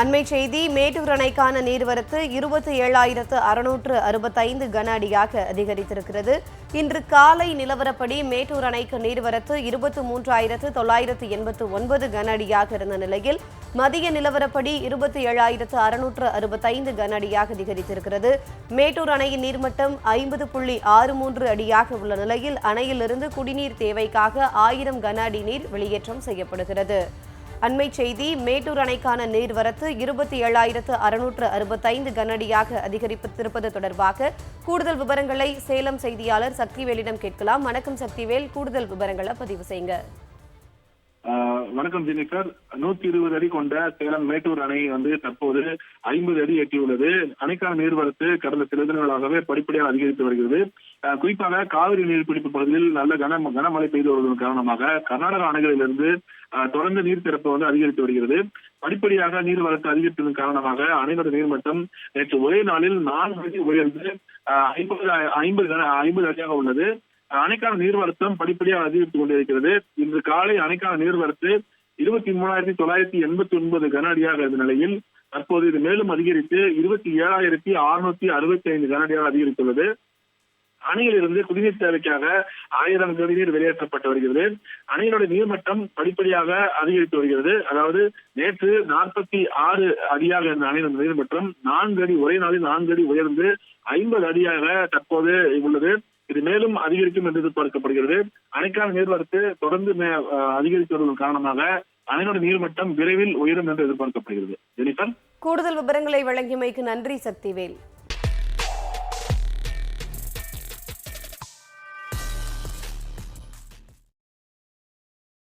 அண்மை செய்தி மேட்டூர் அணைக்கான நீர்வரத்து இருபத்தி ஏழாயிரத்து அறுநூற்று அறுபத்தைந்து கன அடியாக அதிகரித்திருக்கிறது. இன்று காலை நிலவரப்படி மேட்டூர் அணைக்கு நீர்வரத்து இருபத்து மூன்றாயிரத்து தொள்ளாயிரத்து எண்பத்து ஒன்பது கன அடியாக இருந்த நிலையில் மதிய நிலவரப்படி இருபத்தி ஏழாயிரத்து அறுநூற்று அறுபத்தைந்து கன அடியாக அதிகரித்திருக்கிறது. மேட்டூர் அணையின் நீர்மட்டம் ஐம்பது புள்ளி ஆறு மூன்று அடியாக உள்ள நிலையில் அணையிலிருந்து குடிநீர் தேவைக்காக ஆயிரம் கன அடி நீர் வெளியேற்றம் செய்யப்படுகிறது. அண்மை செய்தி மேட்டூர் அணைக்கான நீர்வரத்து இருபத்தி ஏழாயிரத்து அறுநூற்று அறுபத்தைந்து கனஅடியாக அதிகரித்திருப்பது தொடர்பாக கூடுதல் விவரங்களை சேலம் செய்தியாளர் சக்திவேலிடம் கேட்கலாம். வணக்கம் சக்திவேல் கூடுதல் விவரங்களை பதிவு செய்யுங்க. வணக்கம் வணக்கம் ஜெனிஃபர் நூத்தி இருபது அடி கொண்ட சேலம் மேட்டூர் அணை வந்து தற்போது ஐம்பது அடி எட்டியுள்ளது. அணைக்கான நீர்வரத்து கடந்த சில தினங்களாகவே படிப்படியாக அதிகரித்து வருகிறது. குறிப்பாக காவிரி நீர்பிடிப்பு பகுதியில் நல்ல கன கனமழை பெய்து வருவதன் காரணமாக கர்நாடக அணைகளிலிருந்து தொடர்ந்து நீர் திறப்பு வந்து அதிகரித்து வருகிறது. படிப்படியாக நீர்வரத்து அதிகரித்ததன் காரணமாக அணையோட நீர்மட்டம் நேற்று ஒரே நாளில் நான்கு அடி உயர்ந்து ஆஹ் ஐம்பது ஐம்பது ஐம்பது அடியாக உள்ளது. அணைக்கான நீர்வரத்தம் படிப்படியாக அதிகரித்துக் கொண்டிருக்கிறது. இன்று காலை அணைக்கான நீர்வரத்து இருபத்தி மூணாயிரத்தி தொள்ளாயிரத்தி எண்பத்தி ஒன்பது கன அடியாக இருந்த நிலையில் தற்போது இது மேலும் அதிகரித்து இருபத்தி ஏழாயிரத்தி அறுநூத்தி அறுபத்தி ஐந்து கன அடியாக அதிகரித்துள்ளது. அணையிலிருந்து குடிநீர் தேவைக்காக ஆயிரம் கனநீர் வெளியேற்றப்பட்டு வருகிறது. அணையினுடைய நீர்மட்டம் படிப்படியாக அதிகரித்து வருகிறது. அதாவது நேற்று நாற்பத்தி ஆறு அடியாக இருந்த அணையின் நீர்மட்டம் நான்கு அடி ஒரே நாளில் நான்கு அடி உயர்ந்து ஐம்பது அடியாக தற்போது உள்ளது. இது மேலும் அதிகரிக்கும் என்று எதிர்பார்க்கப்படுகிறது. அணைக்கான நீர்வரத்து தொடர்ந்து மே- அதிகரித்து வருவதன் காரணமாக அணையோட நீர்மட்டம் விரைவில் உயரும் என்று எதிர்பார்க்கப்படுகிறது. ஜெனிஃபர்? கூடுதல் விவரங்களை வழங்கியமைக்கு நன்றி சக்திவேல்.